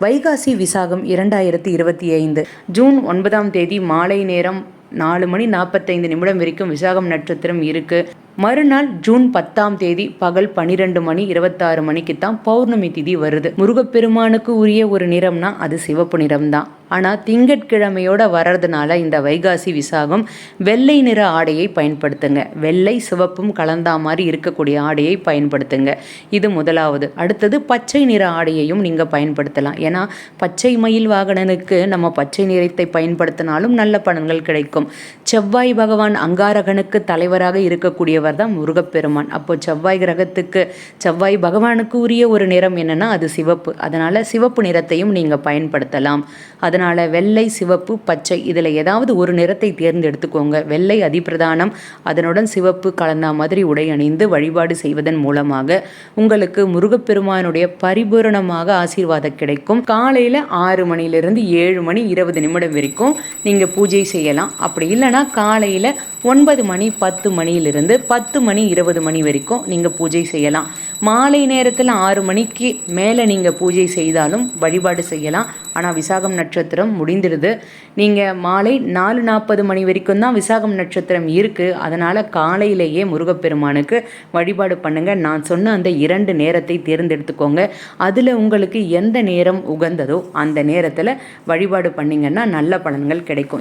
வைகாசி விசாகம் இரண்டாயிரத்தி இருபத்தி ஐந்து. ஜூன் ஒன்பதாம் தேதி மாலை நேரம் நாலு மணி நாற்பத்தைந்து நிமிடம் வரைக்கும் விசாகம் நட்சத்திரம் இருக்குது மறுநாள் ஜூன் பத்தாம் தேதி பகல் பனிரெண்டு மணி இருபத்தாறு மணிக்கு தான் பௌர்ணமி திதி வருது. முருகப்பெருமானுக்கு உரிய ஒரு நிறம்னா அது சிவப்பு நிறம்தான் ஆனால் திங்கட்கிழமையோட வர்றதுனால இந்த வைகாசி விசாகம் வெள்ளை நிற ஆடையை பயன்படுத்துங்க. வெள்ளை சிவப்பும் கலந்தா மாதிரி இருக்கக்கூடிய ஆடையை பயன்படுத்துங்க. இது முதலாவது. அடுத்தது பச்சை நிற ஆடையையும் நீங்கள் பயன்படுத்தலாம். ஏன்னா பச்சை மயில் வாகனனுக்கு நம்ம பச்சை நிறத்தை பயன்படுத்தினாலும் நல்ல பலன்கள் கிடைக்கும். செவ்வாய் பகவான் அங்காரகனுக்கு தலைவராக இருக்கக்கூடியவர் தான் முருகப்பெருமான். அப்போ செவ்வாய் கிரகத்துக்கு செவ்வாய் பகவானுக்கு உரிய ஒரு நிறம் என்னென்னா அது சிவப்பு. அதனால் சிவப்பு நிறத்தையும் நீங்கள் பயன்படுத்தலாம். அதனால் வெள்ளை சிவப்பு பச்சை இதில் ஏதாவது ஒரு நிறத்தை தேர்ந்தெடுத்துக்கோங்க. வெள்ளை அதிபிரதானம் அதனுடன் சிவப்பு கலந்த மாதிரி உடை அணிந்து வழிபாடு செய்வதன் மூலமாக உங்களுக்கு முருகப்பெருமானுடைய பரிபூரணமாக ஆசீர்வாதம் கிடைக்கும். காலையில் ஆறு மணிலிருந்து ஏழு மணி இருபது நிமிடம் வரைக்கும் நீங்கள் பூஜை செய்யலாம். அப்படி இல்லைன்னா காலையில் ஒன்பது மணி பத்து மணியிலிருந்து பத்து மணி இருபது மணி வரைக்கும் நீங்கள் பூஜை செய்யலாம். மாலை நேரத்தில் ஆறு மணிக்கு மேலே நீங்கள் பூஜை செய்தாலும் வழிபாடு செய்யலாம். ஆனால் விசாகம் நட்சத்திரம் முடிந்துடுது. நீங்கள் மாலை நாலு நாற்பது மணி வரைக்கும் தான் விசாகம் நட்சத்திரம் இருக்குது அதனால் காலையிலேயே முருகப்பெருமானுக்கு வழிபாடு பண்ணுங்கள் நான் சொன்ன அந்த இரண்டு நேரத்தை தேர்ந்தெடுத்துக்கோங்க. அதில் உங்களுக்கு எந்த நேரம் உகந்ததோ அந்த நேரத்தில் வழிபாடு பண்ணிங்கன்னா நல்ல பலன்கள் கிடைக்கும்.